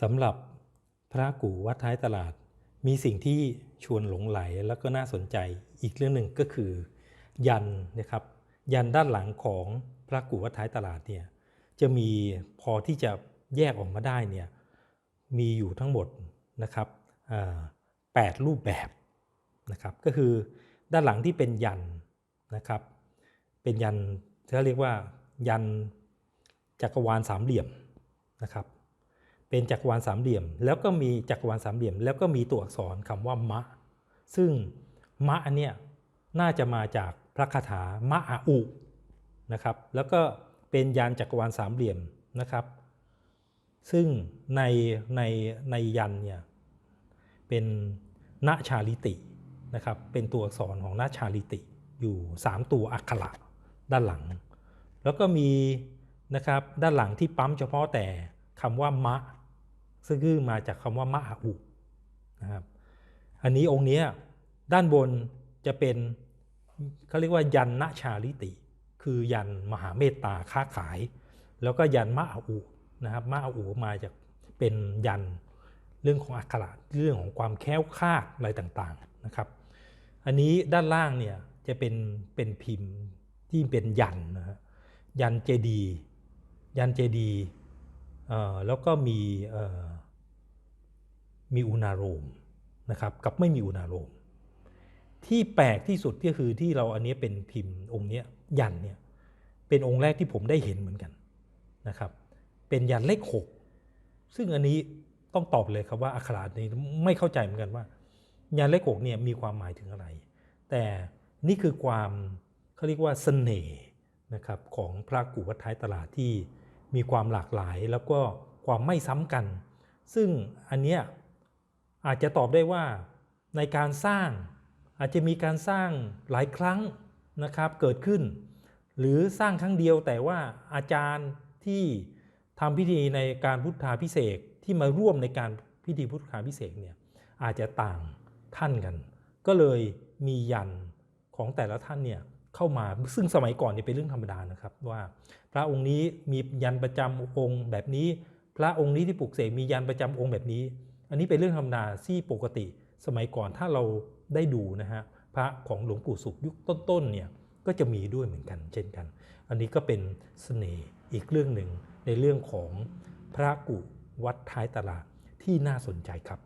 สำหรับพระกู่วัดท้ายตลาด มีสิ่งที่ชวนหลงไหลแล้วก็น่าสนใจอีกเรื่องหนึ่งก็คือ ยันนะครับ ยันด้านหลังของพระกู่วัดท้ายตลาดเนี่ยจะมีพอที่จะแยกออกมาได้เนี่ยมีอยู่ทั้งหมดนะครับแปดรูปแบบนะครับก็คือด้านหลังที่เป็นยันนะครับ เป็นยันเขาเรียกว่ายันจักรวาลสามเหลี่ยมนะครับ เป็นจักรวาลสามเหลี่ยม แล้วก็มีจักรวาลสามเหลี่ยม แล้วก็มีตัวอักษรคำว่ามะ ซึ่งมะเนี้ยน่าจะมาจากพระคาถามะอาอุนะครับแล้วก็เป็นยานจักรวาลสามเหลี่ยมนะครับ ซึ่งในในในยันเนี่ยเป็นณชาลิตินะครับเป็นตัวอักษรของณชาลิติอยู่ 3 ตัวอักขระด้านหลัง แล้วก็มีนะครับด้านหลังที่ปั๊มเฉพาะแต่ คำว่ามะ ซึ่งคือมาจากคำว่ามะอาอุนะครับ อันนี้องค์นี้ด้านบนจะเป็นเขาเรียกว่ายันณชาลิติ คือยันมหาเมตตาค้าขาย แล้วก็ยันมะอาอุนะครับมะอาอุมาจากเป็นยันเรื่องของอักขระเรื่องของความแค้วคาดอะไรต่างๆนะครับ อันนี้ด้านล่างเนี่ยจะเป็นเป็นพิมพ์ที่เป็นยันนะฮะยันเจดียยันเจดีย แล้วก็มีมีอุณาโรมนะครับกับไม่มีอุณาโรม ที่แปลกที่สุดก็คือที่เราอันนี้เป็นพิมพ์องค์นี้ยันเนี่ยเป็นองค์แรกที่ผมได้เห็นเหมือนกันนะครับ เป็นยันเลขหกซึ่งอันนี้ต้องตอบเลยครับว่าอักขระนี้ไม่เข้าใจเหมือนกันว่า ยันเลขหกเนี่ยมีความหมายถึงอะไร แต่นี่คือความเขาเรียกว่าเสน่ห์นะครับของพระกู่วัดท้ายตลาดที่ มีความหลากหลายแล้วก็ความไม่ซ้ำกัน ซึ่งอันเนี้ยอาจจะตอบได้ว่าในการสร้างอาจจะมีการสร้างหลายครั้งนะครับเกิดขึ้น หรือสร้างครั้งเดียวแต่ว่าอาจารย์ที่ทำพิธีในการพุทธาพิเศษที่มาร่วมในการพิธีพุทธาพิเศษเนี่ยอาจจะต่างท่านกัน ก็เลยมียันของแต่ละท่านเนี่ย เข้ามาซึ่งสมัยก่อนเนี่ยเป็นเรื่องธรรมดานะครับว่า พระองค์นี้มียันประจำองค์แบบนี้ พระองค์นี้ที่ปลุกเสกมียันประจำองค์แบบนี้ อันนี้เป็นเรื่องธรรมดาที่ปกติ สมัยก่อนถ้าเราได้ดูนะฮะพระของหลวงปู่สุขยุคต้นๆเนี่ยก็จะมีด้วยเหมือนกัน เช่นกัน อันนี้ก็เป็นเสน่ห์อีกเรื่องหนึ่งในเรื่องของพระกุวัดท้ายตลาดที่น่าสนใจครับ